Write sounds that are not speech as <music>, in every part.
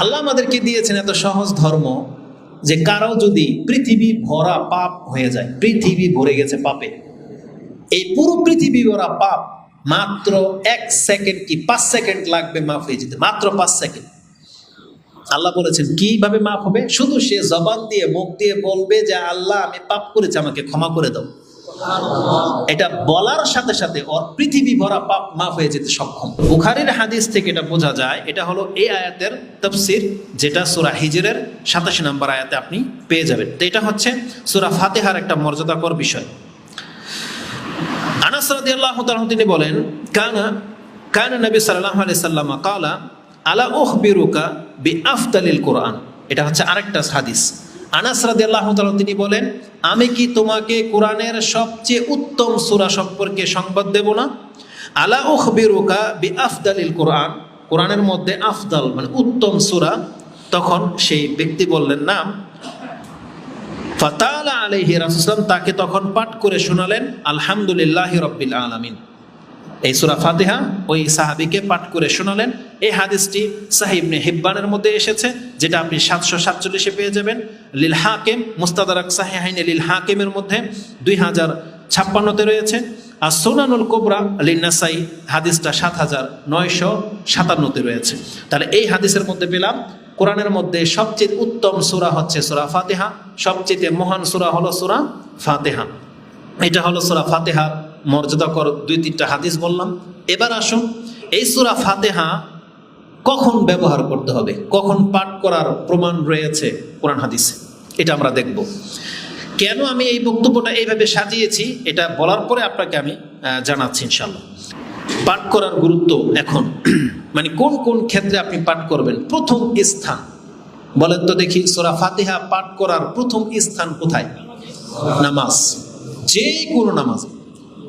আল্লাহ আমাদেরকে দিয়েছেন এত সহজ ধর্ম যে কারও যদি পৃথিবী ভরা পাপ হয়ে যায়, পৃথিবী ভরে গেছে পাপে, এই পুরো পৃথিবী ভরা পাপ মাত্র এক সেকেন্ড কি পাঁচ সেকেন্ড লাগবে মাফ হয়ে যেতে? মাত্র পাঁচ সেকেন্ড। আল্লাহ বলেছেন, কীভাবে মাফ হবে? শুধু সে জবান দিয়ে, মুখ দিয়ে বলবে যে, আল্লাহ, আমি পাপ করেছি, আমাকে ক্ষমা করে দাও। এটা বলার সাথে সাথে ওর পৃথিবী ভরা পাপ মাফ হয়ে যেতে সক্ষম। বুখারির হাদিস থেকে এটা বোঝা যায়, এটা হলো এই আয়াতের তফসির, যেটা সুরা হিজরের সাতাশি নম্বর আয়াতে আপনি পেয়ে যাবেন। তো এটা হচ্ছে সুরা ফাতেহার একটা মর্যাদাকর বিষয়। আনাস রাদিয়াল্লাহু তাআলা তিনি বলেন, কানা কানা নবী সাল্লাল্লাহু আলাইহি সাল্লাম কালা, আলা উখবিরুকা বি আফদালিল কোরআন। এটা হচ্ছে আরেকটা হাদিস। আনাস রাদিয়াল্লাহু তিনি বলেন, আমি কি তোমাকে কোরআনের সবচেয়ে উত্তম সুরা সম্পর্কে সংবাদ দেব না? আলা উখবিরুকা বি আফদালিল কোরআন। কোরআনের মধ্যে আফদাল মানে উত্তম সুরা। তখন সেই ব্যক্তি বললেন নাম ফাতালা আলাইহি রাসুলাম তাকে তখন পাঠ করে শোনালেন, আলহামদুলিল্লাহ রব্বিল আলামিন। এই সুরা ফাতেহা ওই সাহাবিকে পাঠ করে শোনালেন এই হাদিসটি সাহিবনে হিব্বানের মধ্যে এসেছে, যেটা আপনি সাতশো সাতচল্লিশে পেয়ে যাবেন। লিল হাকিম, মুস্তাদারাক সাহেহাইনে লিল হাকিমের মধ্যে দুই হাজার ছাপ্পান্নতে রয়েছে। আর সোনানুল কোবরা লিন্নাসাই হাদিসটা সাত হাজার নয়শো সাতান্নতে রয়েছে। তাহলে এই হাদিসের মধ্যে পেলাম, কোরআনের মধ্যে সবচেয়ে উত্তম সুরা হচ্ছে সুরা ফাতেহা, সবচেয়ে মহান সুরা হলো সুরা ফাতেহা। এটা হলো সুরা ফাতেহা মর্যাদাকর দুই তিনটা হাদিস বললাম। এবার আসুন, এই সুরা ফাতেহা কখন ব্যবহার করতে হবে? কখন পাঠ করার প্রমাণ রয়েছে কোরআন হাদিসে? এটা আমরা দেখব। কেন আমি এই বক্তব্যটা এইভাবে সাজিয়েছি? এটা বলার পরে আপনাকে আমি জানাচ্ছি ইনশাল্লাহ পাঠ করার গুরুত্ব এখন <clears throat> মানে কোন কোন ক্ষেত্রে আপনি পাঠ করবেন? প্রথম স্থান। বলেন তো দেখি, সোরা ফাতিহা পাঠ করার প্রথম স্থান কোথায়? নামাজ। যে কোনো নামাজে।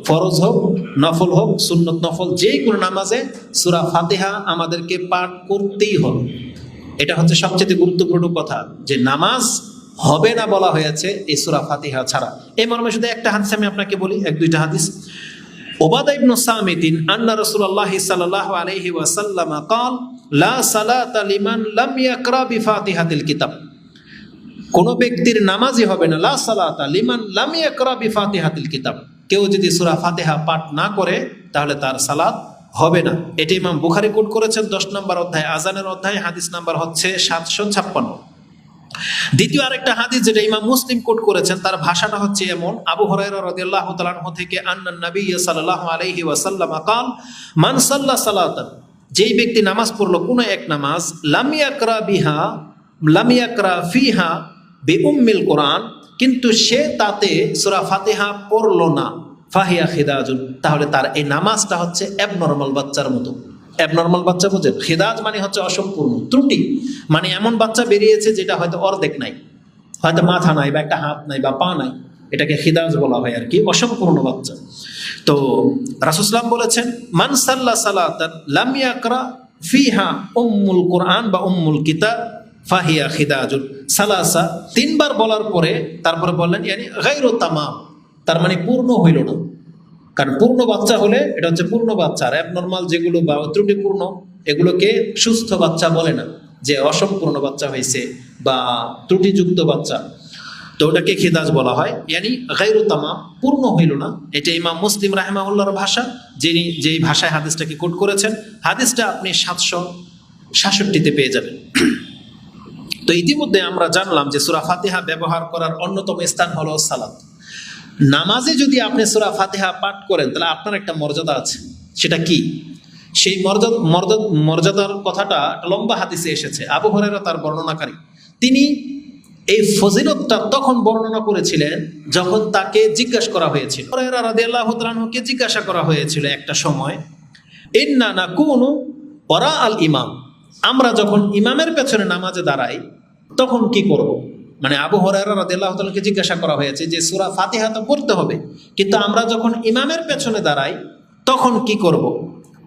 ফরজ হোক নফল হোক সুন্নত নফল যে কোনো নামাজে সুরা ফাতিহা আমাদেরকে পাঠ করতেই হবে এটা হচ্ছে সবচেয়ে গুরুত্বপূর্ণ কথা যে নামাজ হবে না বলা হয়েছে এই সুরা ফাতিহা ছাড়া এই মর্মে শুধু একটা হাদিস আমি আপনাকে বলি এক দুইটা হাদিস ওবাদা ইবনু সামিতিন আন্না রাসূলুল্লাহ সাল্লাল্লাহু আলাইহি ওয়াসাল্লাম قال لا صلاة لمن لم يقرأ بفاتحة الكتاب কোন ব্যক্তির নামাজই হবে না লা সালাতা লিমান লাম ইয়াকরা বিফাতিহাতিল কিতাব কেউ যদি সুরা ফাতেহা পাঠ না করে, তাহলে তার সালাদ হবে না। এটি ইমাম বুখারি কোট করেছেন দশ নম্বর অধ্যায় আজানের অধ্যায়, হাদিস নাম্বার হচ্ছে সাতশো ছাপ্পান্ন। দ্বিতীয় আরেকটা হাদিস যেটা ইমাম মুসলিম কোট করেছেন, তার ভাষাটা হচ্ছে এমন। আবু হরাইরা রাদিয়াল্লাহু তাআলা থেকে আন্নান নবী সাল্লাল্লাহু আলাইহি ওয়াসাল্লাম কাল, মান সাল্লা সালাতান যেই ব্যক্তি নামাজ পড়ল কোনো এক নামাজ লামিয়াকরা বিহা লামিয়াকরা ফিহা বি উম্মিল কোরআন, কিন্তু সে তাতে সূরা ফাতেহা পড়ল না। ফাহিয়া খিদাজুন, তাহলে তার এই নামাজটা হচ্ছে অ্যাবনর্মাল বাচ্চার মতো। অ্যাবনর্মাল বাচ্চা বোঝেন খিদাজ মানে হচ্ছে অসম্পূর্ণ, ত্রুটি। মানে এমন বাচ্চা বেরিয়েছে যেটা হয়তো অর্ধেক নাই, হয়তো মাথা নাই বা একটা হাত নাই বা পা নাই, এটাকে খিদাজ বলা হয় আর কি, অসম্পূর্ণ বাচ্চা। তো রাসুসলাম বলেছেন মানসাল্লা সালাতান লাম ফিহা উম্মুল কোরআন বা উম্মুল কিতাব ফাহিয়া খিদাজুন। সালাসা, তিনবার বলার পরে তারপরে বললেন, ইয়ানি গাইরো তামাম। তার মানে পূর্ণ হইল না। কারণ পূর্ণ বাচ্চা হলে এটা হচ্ছে পূর্ণ বাচ্চা। আর অ্যাবনর্মাল যেগুলো বা ত্রুটিপূর্ণ, এগুলোকে সুস্থ বাচ্চা বলে না, যে অসম্পূর্ণ বাচ্চা হয়েছে বা ত্রুটিযুক্ত বাচ্চা। তো ওটাকে খিদাজ বলা হয়। ইয়ানি গাইরু তামাম, পূর্ণ হইল না। এটা ইমাম মুসলিম রাহমাউল্লাহর ভাষা, যিনি যেই ভাষায় হাদিসটাকে কোট করেছেন। হাদিসটা আপনি সাতশো সাতষট্টিতে পেয়ে যাবেন। তো ইতিমধ্যে আমরা জানলাম যে সুরা ফাতিহা ব্যবহার করার অন্যতম স্থান হলো সালাত। নামাজে যদি আপনি সুরা ফাতিহা পাঠ করেন, তাহলে আপনার একটা মর্যাদা আছে। সেটা কি? সেই মর্যাদা মর্যাদা, মর্যাদার কথাটা লম্বা হাদিসে এসেছে। আবু হরেরা তার বর্ণনাকারী। তিনি এই ফজিলতটা তখন বর্ণনা করেছিলেন যখন তাকে জিজ্ঞাসা করা হয়েছিল। জিজ্ঞাসা করা হয়েছিল একটা সময়, ইন্না না কোনো ওরা আল ইমাম। আমরা যখন ইমামের পেছনে নামাজে দাঁড়াই, তখন কি করব। মানে আবু রাদিয়াল্লাহু জিজ্ঞাসা করা হয়েছে যে, সুরা ফাতিহা তো পড়তে হবে, কিন্তু আমরা যখন ইমামের পেছনে দাঁড়াই, তখন কি করব।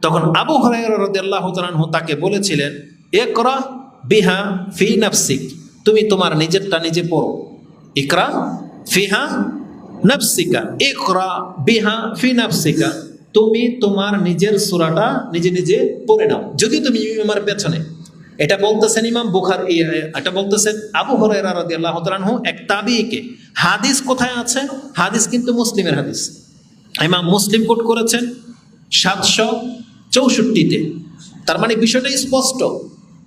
তখন আবু আনহু তাকে বলেছিলেন, ইকরা বিহা ফি নাফসিক, তুমি তোমার নিজেরটা নিজে পড়ো ইকরা ফিহা নাফসিকা, ইকরা বিহা ফি নাফসিকা তুমি তোমার নিজের সুরাটা নিজে নিজে পড়ে নাও। যদিও তুমি ইমামের পেছনে। এটা বলতেছেন ইমাম বুখার এটা বলতেছেন আবু হরাইরা রাদিয়াল্লাহু তাআলা আনহু, এক তাবিকে হাদিস কোথায় আছে? হাদিস কিন্তু মুসলিমের হাদিস। ইমাম মুসলিম কোট করেছেন সাতশো চৌষট্টিতে। তার মানে বিষয়টা স্পষ্ট।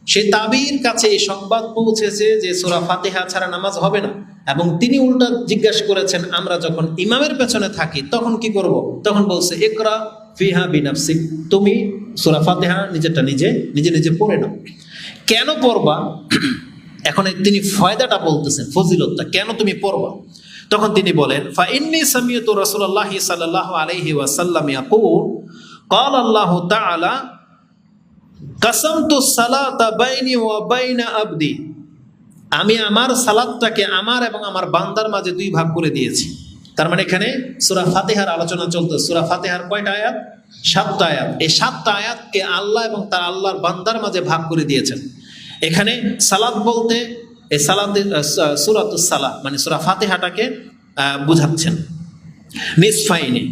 সেই তাবির কাছে এই সংবাদ পৌঁছেছে যে সুরা ফাতিহা ছাড়া নামাজ হবে না এবং তিনি উল্টা জিজ্ঞাসা করেছেন আমরা যখন ইমামের পেছনে থাকি তখন কি করব তখন বলছে একরা ফিহা বিনাফসিক তুমি সুরা ফাতিহা নিজেরটা নিজে নিজে নিজে পড়ে নাও কেন পড়বা <clears throat> এখন এই তিনি ফয়দাটা বলতেছেন ফজিলতটা কেন তুমি পড়বা তখন তিনি বলেন ফাইন্নি সামিয়তু রাসূলুল্লাহি সাল্লাল্লাহু আলাইহি ওয়াসাল্লাম ইয়াকুল قال الله تعالى কাসামতু সালাতা বাইনি বাইনা আবদি। আমি আমার সালাদটাকে আমার এবং আমার বান্দার মাঝে দুই ভাগ করে দিয়েছি। তার মানে এখানে সুরা ফাতেহার আলোচনা চলতো। সুরা ফাতেহার কয়টা আয়াত? সাতটা আয়াত। এই সাতটা আয়াতকে আল্লাহ এবং তার আল্লাহর বান্দার মাঝে ভাগ করে দিয়েছেন। এখানে সালাদ বলতে এই সালাদ সুরাত সালাহ মানে সুরা ফাতিহাটাকে বুঝাচ্ছেন। নিসফাইনি।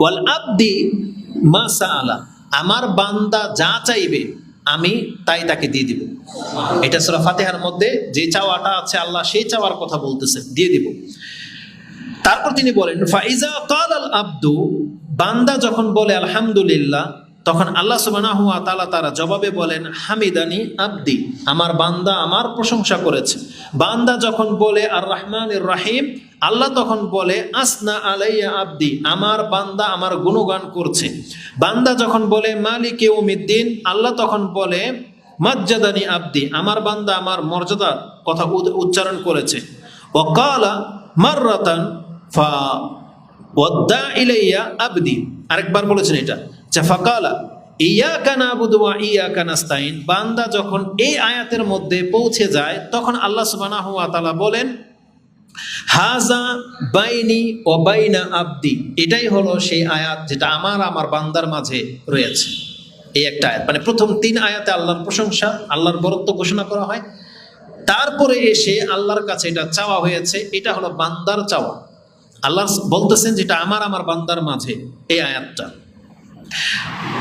ওয়াল আব্দি মা সাআলা। আমার বান্দা যা চাইবে, আমি তাই তাকে দিয়ে দিব। এটা সুরা ফাতেহার মধ্যে যে চাওয়াটা আছে আল্লাহ সেই চাওয়ার কথা বলতেছে, দিয়ে দিব। তারপর তিনি বলেন, ফাইজা কাল আল আব্দু, বান্দা যখন বলে, আলহামদুলিল্লাহ, তখন আল্লাহ সুবহানাহু ওয়া তাআলা তারা জবাবে বলেন, হামিদানি আব্দি, আমার বান্দা আমার প্রশংসা করেছে। বান্দা যখন বলে আর রহমানির রাহিম আল্লাহ তখন বলে, আসনা আলাইয়া আব্দি, আমার বান্দা আমার গুণগান করছে। বান্দা যখন বলে, মালিক ইউমিদ্দিন আল্লাহ তখন বলে, মজ্জাদানি আব্দি, আমার বান্দা আমার মর্যাদার কথা উচ্চারণ করেছে। ওকালা মাররাতান ফা ওয়াদ্দা ইলাইয়া আবদি। আরেকবার বলেছেন এটা। যে ফাকালা বান্দা যখন এই আয়াতের মধ্যে পৌঁছে যায়, তখন আল্লাহ তাআলা বলেন হাজা বাইনি ও বাইনা আব্দি। এটাই হলো সেই আয়াত যেটা আমার আমার বান্দার মাঝে রয়েছে। এই একটা আয়াত। মানে প্রথম তিন আয়াতে আল্লাহর প্রশংসা, আল্লাহর বরত্ব ঘোষণা করা হয়। তারপরে এসে আল্লাহর কাছে এটা চাওয়া হয়েছে। এটা হলো বান্দার চাওয়া। আল্লাহ বলতেছেন যেটা আমার আমার বান্দার মাঝে এই আয়াতটা।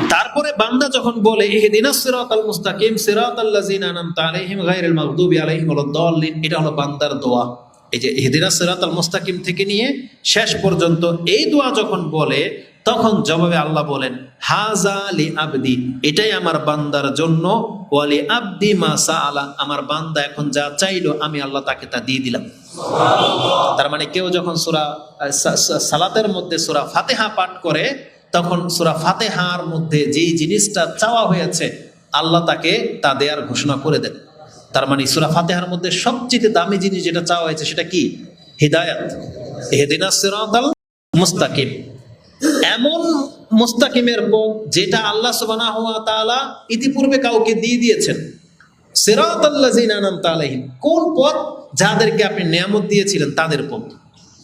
তারপরে বান্দা যখন বলে মুস্তাকিম এটা হলো বান্দার দোয়া। এই যে ইহদিনা সিরাতাল মুস্তাকিম থেকে নিয়ে শেষ পর্যন্ত এই দোয়া যখন বলে তখন জবাবে আল্লাহ বলেন হাজা লি আবদি এটাই আমার বান্দার জন্য। ওয়ালি আবদি মা সাআলা আমার বান্দা এখন যা চাইলো আমি আল্লাহ তাকে তা দিয়ে দিলাম। তার মানে কেউ যখন সুরা সালাতের মধ্যে সুরা ফাতেহা পাঠ করে তখন সুরা ফাতেহার মধ্যে যেই জিনিসটা চাওয়া হয়েছে আল্লাহ তাকে তা দেয়ার ঘোষণা করে দেন। তার মানে সুরা ফাতেহার মধ্যে সবচেয়ে দামি জিনিস যেটা চাওয়া হয়েছে সেটা কি? হিদায়াত। হেদিনা মুস্তাকিম। এমন মুস্তাকিমের পথ যেটা আল্লাহ সুবহানাহু ওয়া তাআলা ইতিপূর্বে কাউকে দিয়ে দিয়েছেন। সিরাতাল্লাযিনা আনআমতা আলাইহিম। কোন পথ যাদেরকে আপনি নিয়ামত দিয়েছিলেন তাদের পথ?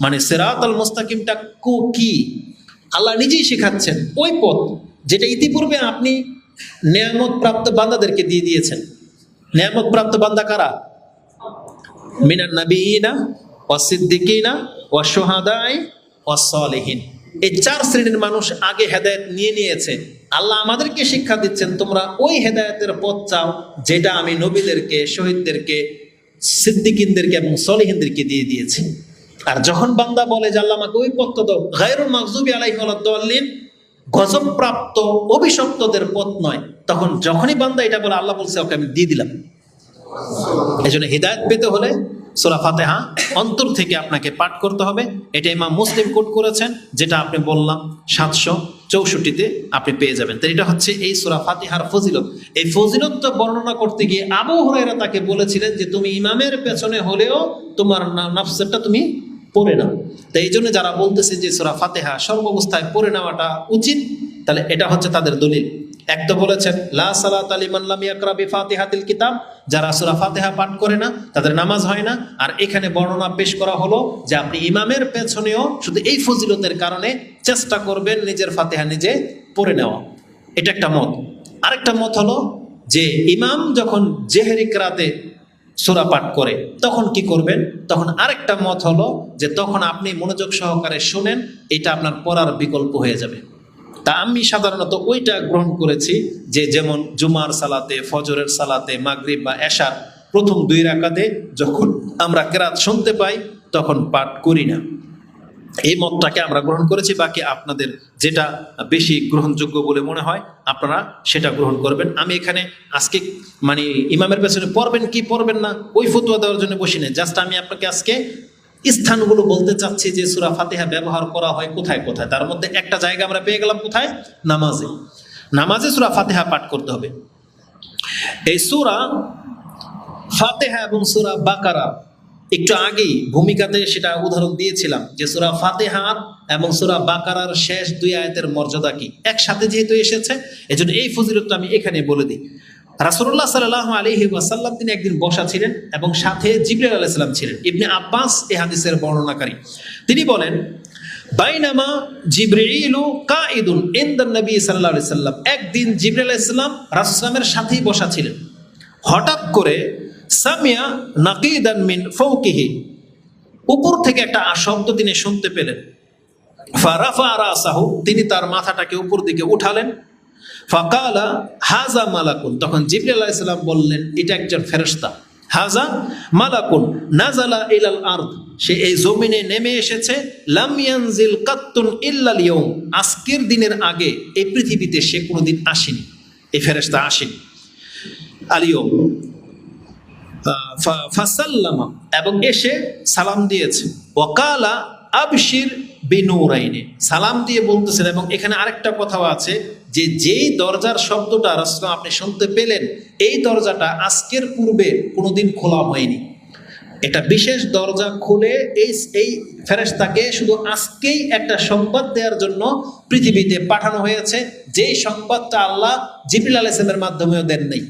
মানে সিরাতাল মুস্তাকিমটা কো কি? আল্লাহ নিজেই শেখাচ্ছেন ওই পথ যেটা ইতিপূর্বে আপনি নিয়ামত প্রাপ্ত বান্দাদেরকে দিয়ে দিয়েছেন। নিয়ামত প্রাপ্ত বান্দা কারা? মিনান নাবিয়িনা ওয়াস সিদ্দিকিনা ওয়াস শুহাদাই ওয়াস সালিহিন। এই চার শ্রেণির মানুষ আগে হেদায়েত নিয়ে নিয়েছে। আল্লাহ আমাদেরকে শিক্ষা দিচ্ছেন, তোমরা ওই হেদায়েতের পথ চাও যেটা আমি নবীদেরকে, শহীদদেরকে, সিদ্দিকিনদেরকে এবং সলিহিনদেরকে দিয়ে দিয়েছি। আর যখন বান্দা বলে যে আল্লাহ আমাকে ওই পথ দাও, গায়রুল মাকজুবি আলাইহি ওয়ালাদ্দাল্লিন গজবপ্রাপ্ত অভিশপ্তদের পথ নয়। তখন যখনই বান্দা এটা বলে, আল্লাহ বলছে, ওকে, আমি দিয়ে দিলাম। এই জন্য হৃদায়ত পেতে হলে সোরা ফাতেহা অন্তর থেকে আপনাকে পাঠ করতে হবে। এটা ইমাম মুসলিম কোট করেছেন, যেটা আপনি বললাম, সাতশো চৌষট্টিতে আপনি পেয়ে যাবেন। তো এটা হচ্ছে এই সোরা ফাতিহার ফজিলত। এই ফজিলতটা বর্ণনা করতে গিয়ে আবু হরাইরা তাকে বলেছিলেন যে, তুমি ইমামের পেছনে হলেও তোমার নাফসেরটা তুমি পড়ে নাও। তো এই জন্য যারা বলতেছে যে, সোরা ফাতেহা সর্বাবস্থায় পড়ে নেওয়াটা উচিত, তাহলে এটা হচ্ছে তাদের দলিল। এক তো বলেছেন কিতাব যারা সূরা ফাতিহা পাঠ করে না, তাদের নামাজ হয় না। আর এখানে বর্ণনা পেশ করা হলো যে আপনি ইমামের পেছনেও শুধু এই ফজিলতের কারণে চেষ্টা করবেন নিজের ফাতিহা নিজে পড়ে নেওয়া। এটা একটা মত। আরেকটা মত হলো যে ইমাম যখন জেহেরিক রাতে সূরা পাঠ করে, তখন কি করবেন? তখন আরেকটা মত হলো যে তখন আপনি মনোযোগ সহকারে শুনেন, এটা আপনার পড়ার বিকল্প হয়ে যাবে। তা আমি সাধারণত ওইটা গ্রহণ করেছি যে যেমন জুমার সালাতে, ফজরের সালাতে, মাগরিব বা এশার প্রথম দুই রাকাতে যখন আমরা কেরাত শুনতে পাই, তখন পাঠ করি না। এই মতটাকে আমরা গ্রহণ করেছি, বাকি আপনাদের যেটা বেশি গ্রহণযোগ্য বলে মনে হয়, আপনারা সেটা গ্রহণ করবেন। আমি এখানে আজকে মানে ইমামের পেছনে পড়বেন কি পড়বেন না, ওই ফতুয়া দেওয়ার জন্য বসি না জাস্ট আমি আপনাকে আজকে স্থানগুলো বলতে চাচ্ছি যে সুরা ফাতিহা ব্যবহার করা হয় কোথায় কোথায়? তার মধ্যে একটা জায়গা আমরা পেয়ে গেলাম কোথায়? নামাজে। নামাজে সুরা ফাতেহা পাঠ করতে হবে। এই সুরা ফাতেহা এবং সুরা বাকারা একটু আগেই ভূমিকাতে সেটা উদাহরণ দিয়েছিলাম যে সুরা ফাতেহার এবং সুরা বাকারার শেষ দুই আয়াতের মর্যাদা কি? একসাথে যেহেতু এসেছে, এজন্য এই ফজিলতটা আমি এখানে বলে দিই। রাসুল্লাহ সাল্লাহ আলহি ওয়াসাল্লাম তিনি একদিন বসা ছিলেন এবং সাথে জিবরাল আলাইসাল্লাম ছিলেন, ইবনে আব্বাস এ হাদিসের বর্ণনাকারী। তিনি বলেন, বাইনামা জিব্রাইলু কাঈদুন ইনদান নবী সাল্লাল্লাহু আলাইহি সাল্লাম একদিন জিবরাইল আলাইহিস সালাম রাসূলের সাথেই বসা ছিলেন। হঠাৎ করে সামিয়া নাকিদান মিন ফৌকিহি, উপর থেকে একটা শব্দ তিনি শুনতে পেলেন। ফারাফা রাসাহু, তিনি তার মাথাটাকে উপর দিকে উঠালেন ফাকালা, হাজা মালাকুন। তখন জিবরি আলাইসাল্লাম বললেন, এটা একজন ফেরস্তা হাজা মালাকুন। নাজালা ইলাল আর্দ। সে এই জমিনে নেমে এসেছে। লাম ইয়ানজিল কাত্তুন ইল্লাল ইয়ৌম আজকের দিনের আগে এই পৃথিবীতে সে কোনোদিন আসেনি। এই ফেরেস্তা আসেনি। আলিয়ম ফাসাল্লামা। এবং এসে সালাম দিয়েছে। ওকালা আবশির বিনুরাইনে। সালাম দিয়ে বলতেছেন এবং এখানে আরেকটা কথাও আছে যে যেই দরজার শব্দটা রাসূল আপনি শুনতে পেলেন, এই দরজাটা আজকের পূর্বে কোনোদিন খোলা হয়নি। এটা বিশেষ দরজা খুলে এই এই ফেরেস্তাকে শুধু আজকেই একটা সংবাদ দেওয়ার জন্য পৃথিবীতে পাঠানো হয়েছে, যেই সংবাদটা আল্লাহ জিবরিল আলাইহিসসালামের মাধ্যমেও দেন নাই।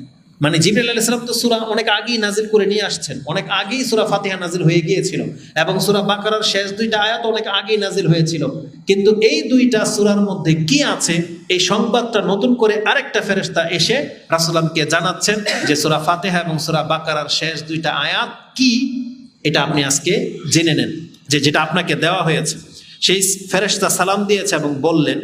মানে জিবরিল আলাইহিসসালাম তো সুরা অনেক আগেই নাজিল করে নিয়ে আসছেন। অনেক আগেই সুরা ফাতিহা নাজিল হয়ে গিয়েছিল এবং সুরা বাকারার শেষ দুইটা আয়াত অনেক আগেই নাজিল হয়েছিল। কিন্তু এই দুইটা সুরার মধ্যে কি আছে? এই সংবাদটা নতুন করে আরেকটা ফেরেশতা এসে রাসূলামকে জানাচ্ছেন যে সুরা ফাতেহা এবং সুরা বাকারার শেষ দুইটা আয়াত কি? এটা আপনি আজকে জেনে নেন যে যেটা আপনাকে দেওয়া হয়েছে। সেই ফেরেশতা সালাম দিয়েছে এবং বললেন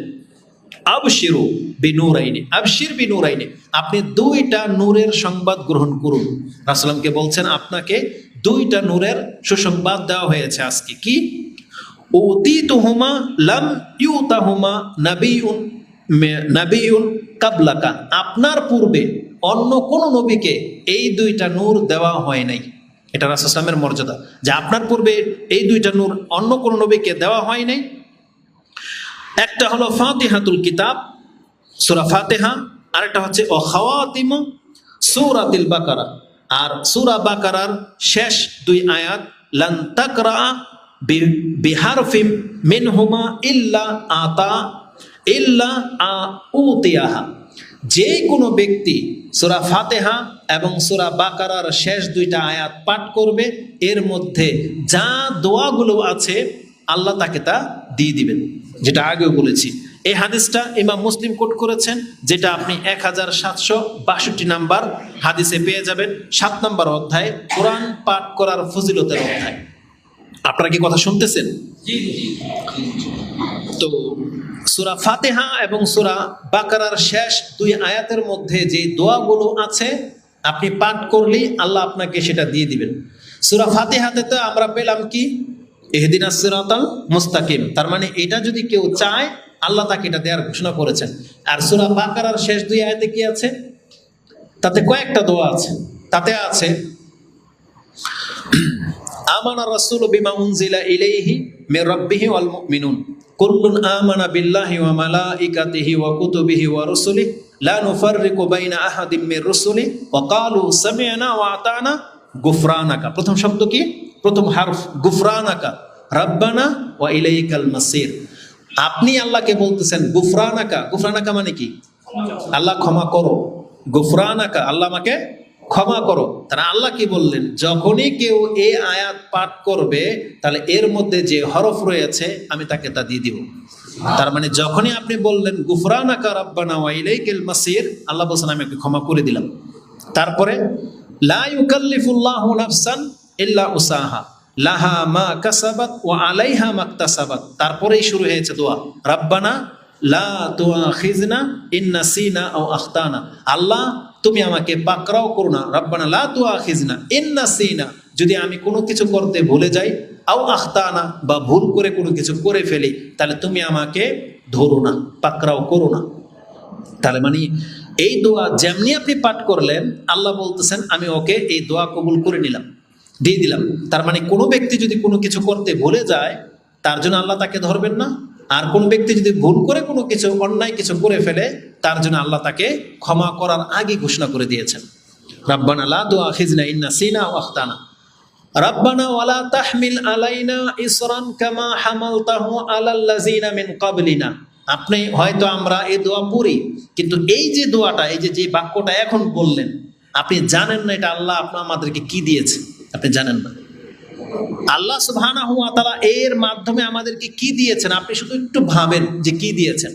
আবশিরু বিনুরাইনে, আবশির বিনুরাইনে। আপনি দুইটা নূরের সংবাদ গ্রহণ করুন। রাসলামকে বলছেন, আপনাকে দুইটা নূরের সুসংবাদ দেওয়া হয়েছে আজকে। কি? উতিতুহুমা লাম ইউতাহুমা নাবিউন নাবিউন কাবলাকা। আপনার পূর্বে অন্য কোন নবীকে এই দুইটা নূর দেওয়া হয় নাই। এটা রাসুসলামের মর্যাদা। যে আপনার পূর্বে এই দুইটা নূর অন্য কোন নবীকে দেওয়া হয় নাই একটা হলো ফাতিহাতুল কিতাব, সুরা ফাতেহা, আরেকটা হচ্ছে ও খাওয়াতিম সৌরাতিল বাকারা। আর সুরা বাকারার শেষ দুই আয়াত, লান তাকরা বিহারফিম মিনহুমা ইল্লা আতা, ইল্লা আ উতিয়াহা। যে কোনো ব্যক্তি সুরা ফাতেহা এবং সুরা বাকারার শেষ দুইটা আয়াত পাঠ করবে, এর মধ্যে যা দোয়াগুলো আছে, আল্লাহ তাকে তা দিয়ে দিবেন, যেটা আগেও বলেছি। এই হাদিসটা ইমাম মুসলিম কোট করেছেন, যেটা আপনি এক হাজার সাতশো বাষট্টি নাম্বার হাদিসে পেয়ে যাবেন, সাত নাম্বার অধ্যায়, কোরআন পাঠ করার ফজিলতের অধ্যায়। আপনারা কি কথা শুনতেছেন? তো সুরা ফাতেহা এবং সুরা বাকারার শেষ দুই আয়াতের মধ্যে যে দোয়াগুলো আছে, আপনি পাঠ করলেই আল্লাহ আপনাকে সেটা দিয়ে দিবেন। সুরা ফাতেহাতে তো আমরা পেলাম কি? এহদিন আসিরাতাল মুস্তাকিম। তার মানে এটা যদি কেউ চায়, আল্লাহ তাকে এটা দেওয়ার ঘোষণা করেছেন। আর সুরা বাকারার শেষ দুই আয়াতে কি আছে? তাতে কয়েকটা দোয়া আছে। তাতে আছে, আমানা রাসূল বিমা উনজিলা ইলাইহি মির রাব্বিহি ওয়াল মুমিনুন। কুল্লুন আমানা বিল্লাহি ওয়া মালাইকাতিহি ওয়া কুতুবিহি ওয়া রুসুলিহি। লা নুফাররিকু বাইনা আহাদিম মির রুসুলি ওয়া ক্বালু সামি'না ওয়া আতানা গুফরানাকা। প্রথম শব্দ কি? প্রথম হারফ গুফরানাকা রাব্বানা ওয়া ইলাইকাল মাসির। আপনি আল্লাহকে বলতেছেন গুফরানাকা গুফরানাকা মানে কি? আল্লাহ ক্ষমা করো। গুফরানাকা আল্লাহ আমাকে ক্ষমা করো। তারা আল্লাহ কি বললেন? যখনই কেউ এ আয়াত পাঠ করবে, তাহলে এর মধ্যে যে হরফ রয়েছে, আমি তাকে তা দিয়ে দিব। তার মানে যখনই আপনি বললেন গুফরানাকা রাব্বানা ওয়া ইলাইকাল মাসির, আল্লাহ বলছেন, আমি ক্ষমা করে দিলাম। তারপরে, লা ইউকাল্লিফুল্লাহু নাফসান ইল্লা উসাহা, লাহা মা কাসাবাত ও আলাইহা মাকতাসাবাত। তারপরেই শুরু হয়েছে দোয়া। রাব্বানা লা তুআখিজনা ইন নাসিনা আও আখতানা। আল্লাহ, তুমি আমাকে পাকড়াও করো না। রব্বানা লা তুআখিজনা ইন নাসিনা। যদি আমি কোনো কিছু করতে ভুলে যাই, আও আখতানা বা ভুল করে কোনো কিছু করে ফেলি, তাহলে তুমি আমাকে ধরো না, পাকড়াও করো না। তাহলে মানে এই দোয়া যেমনি আপনি পাঠ করলেন, আল্লাহ বলতেছেন, আমি ওকে এই দোয়া কবুল করে নিলাম। দিয়ে দিলাম। তার মানে কোনো ব্যক্তি যদি কোনো কিছু করতে ভুলে যায়, তার জন্য আল্লাহ তাকে ধরবেন না। আর কোন ব্যক্তি যদি ভুল করে কোনো কিছু, অন্যায় কিছু করে ফেলে, তার জন্য আল্লাহ তাকে ক্ষমা করার আগে ঘোষণা করে দিয়েছেন। রাব্বানা লা দোয়া খিজনা ইন্না সিনা ও আখতানা। রাব্বানা ওয়ালা তাহমিল আলাইনা ইসরান কামা হামালতাহু আলাল্লাযিনা মিন ক্বাবলিনা। আপনি হয়তো আমরা এই দোয়া পড়ি, কিন্তু এই যে দোয়াটা, এই যে যে বাক্যটা এখন বললেন, আপনি জানেন না এটা আল্লাহ আপনার আমাদেরকে কি দিয়েছে। আপনি জানেন না। আল্লাহ তাআলা এর মাধ্যমে আমাদেরকে কি দিয়েছেন? আপনি শুধু একটু ভাবেন যে কি দিয়েছেন।